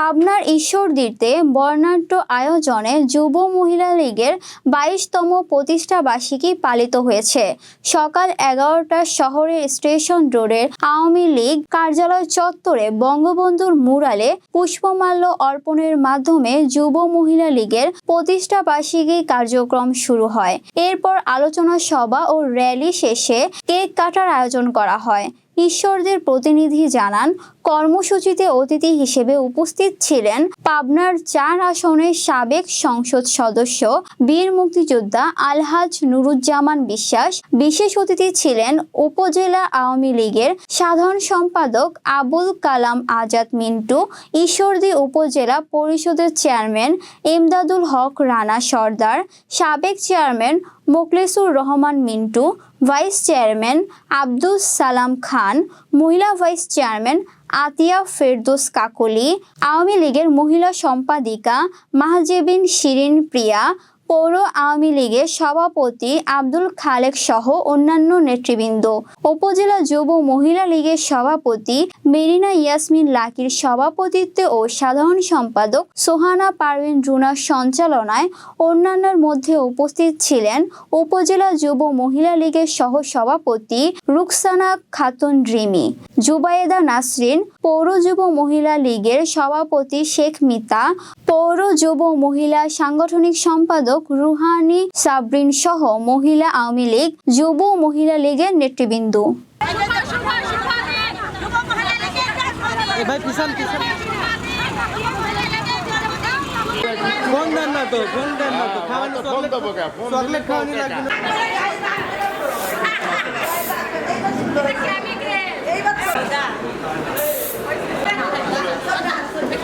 পাবনার ঈশ্বরদীতে বর্ণাঢ্য আয়োজনে যুব মহিলা লীগের বাইশতম প্রতিষ্ঠা বার্ষিকী পালিত হয়েছে। সকাল এগারোটার শহরের স্টেশন রোডের আওয়ামী লীগ কার্যালয় চত্বরে বঙ্গবন্ধুর মুরালে পুষ্পমাল্য অর্পণের মাধ্যমে যুব মহিলা লীগের প্রতিষ্ঠা বার্ষিকী কার্যক্রম শুরু হয়। এরপর আলোচনা সভা ও র্যালি শেষে কেক কাটার আয়োজন করা হয়। ঈশ্বরদের প্রতিনিধি জানান কর্মসূচিতে অতিথি হিসেবে উপস্থিত ছিলেন পাবনার চার আসনের সাবেক সংসদ সদস্য, বীর মুক্তিযোদ্ধা আলহাজ নুরুজ্জামান বিশ্বাস, বিশেষ অতিথি ছিলেন উপজেলা আওয়ামী লীগের সাধারণ সম্পাদক আবুল কালাম আজাদ মিন্টু, ঈশ্বরদী উপজেলা পরিষদের চেয়ারম্যান এমদাদুল হক রানা সর্দার, সাবেক chairman Mokhlesur Rahman Mintu, vice chairman Abdul Salam Khan, মহিলা ভাইস চেয়ারম্যান আতিয়া ফেরদোস কাকলি, আওয়ামী লীগের মহিলা সম্পাদিকা মাহজেবিন শিরিন প্রিয়া, পৌর আওয়ামী লীগের সভাপতি আব্দুল খালেক সহ অন্যান্য নেতৃবৃন্দ। উপজেলা যুব মহিলা লীগের সভাপতি মেরিনা ইয়াসমিন লাকির সভাপতিত্বে ও সাধারণ সম্পাদক সোহানা পারভিন রুনার সঞ্চালনায় অন্যান্যের মধ্যে উপস্থিত ছিলেন উপজেলা যুব মহিলা লীগের সহ সভাপতি রুকসানা খাতুন রিমি। জুবায়েদা নাসরিন পৌর যুব মহিলা লীগের সভাপতি শেখ মিতা পৌর যুব মহিলা সাংগঠনিক সম্পাদক রুহানি সাবরিন সহ মহিলা আওয়ামী লীগ যুব মহিলা লীগের নেতৃবৃন্দ। ফোন দেন না তো ফোন দেন না তো। খাওয়ানো ফোন চকলেট দেবো কে? ফোন চকলেট খাওয়ানি লাগবে